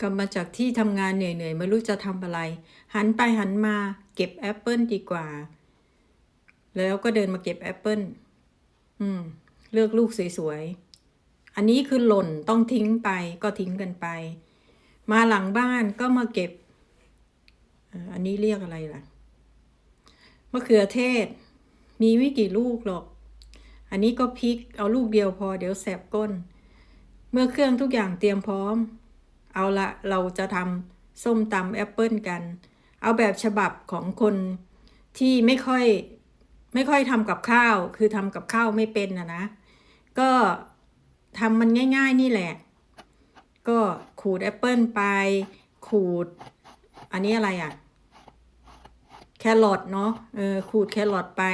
กลับมาจากที่ทำงานเหนื่อยๆไม่รู้จะทำอะไร หันไปหันมาเก็บแอปเปิลดีกว่า แล้วก็เดินมาเก็บแอปเปิลอืม เลือกลูกสวยๆ อันนี้คือหล่นต้องทิ้งไปก็ทิ้งกันไป มาหลังบ้านก็มาเก็บ อันนี้เรียกอะไรล่ะมะเขือเทศ มีไม่กี่ลูกหรอก อันนี้ก็พริกเอาลูกเดียวพอเดี๋ยวแสบก้น เมื่อเครื่องทุกอย่างเตรียมพร้อม เอาละเราจะทำส้มตำแอปเปิลกัน เอาแบบฉบับของคนที่ไม่ค่อยไม่ค่อยทำกับข้าว คือทำกับข้าวไม่เป็นนะนะ ก็ทำมันง่าย ๆ นี่แหละ ก็ขูดแอปเปิลไป ขูด อันนี้อะไรอะ แครอทเนาะ เออ ขูดแครอทไป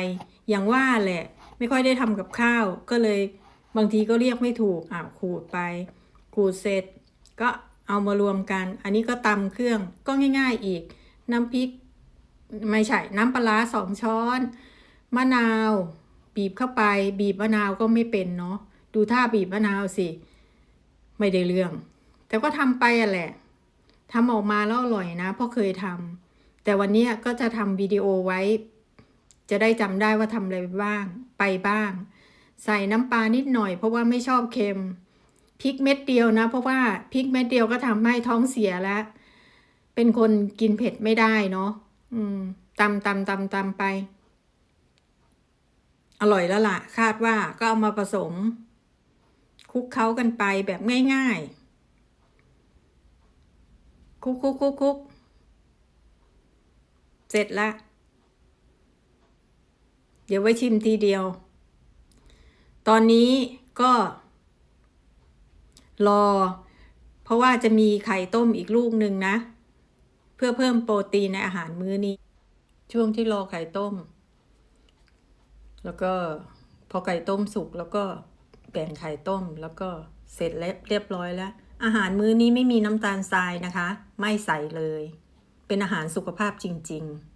อย่างว่าแหละ ไม่ค่อยได้ทำกับข้าว ก็เลยบางทีก็เรียกไม่ถูก อะ ขูดไป ขูดเสร็จ ก็ เอามารวมกัน อันนี้ก็ตำเครื่องก็ง่าย ๆอีก น้ำพริกไม่ใช่น้ำปลาสองช้อน มะนาว บีบเข้าไป บีบมะนาวก็ไม่เป็นเนาะดูท่าบีบมะนาวสิ ไม่ได้เรื่อง แต่ก็ทำไปอะแหละทำออกมาแล้วอร่อยนะ เพราะเคยทำแต่วันนี้ก็จะทำวิดีโอไว้ จะได้จำได้ว่าทำอะไรบ้าง ไปบ้าง ใส่น้ำปลานิดหน่อยเพราะว่าไม่ชอบเค็ม พริกเม็ดเดียวนะ เพราะว่าพริกเม็ดเดียวก็ทำให้ท้องเสียแล้ว เป็นคนกินเผ็ดไม่ได้เนาะอืมตำตำตำตำไป อร่อยแล้วล่ะ คาดว่าก็เอามาผสมคลุกเคล้ากันไปแบบง่ายๆคลุกคลุกคลุกคลุกเสร็จละ เดี๋ยวไว้ชิมทีเดียว ตอนนี้ก็ รอ เพราะว่าจะมีไข่ต้มอีกลูกหนึ่งนะ เพื่อเพิ่มโปรตีนในอาหารมื้อนี้ ช่วงที่รอไข่ต้ม แล้วก็พอไก่ต้มสุกแล้วก็แบ่งไข่ต้มแล้วก็เสร็จเรียบร้อยแล้ว อาหารมื้อนี้ไม่มีน้ำตาลทรายนะคะ ไม่ใส่เลย เป็นอาหารสุขภาพจริง ๆ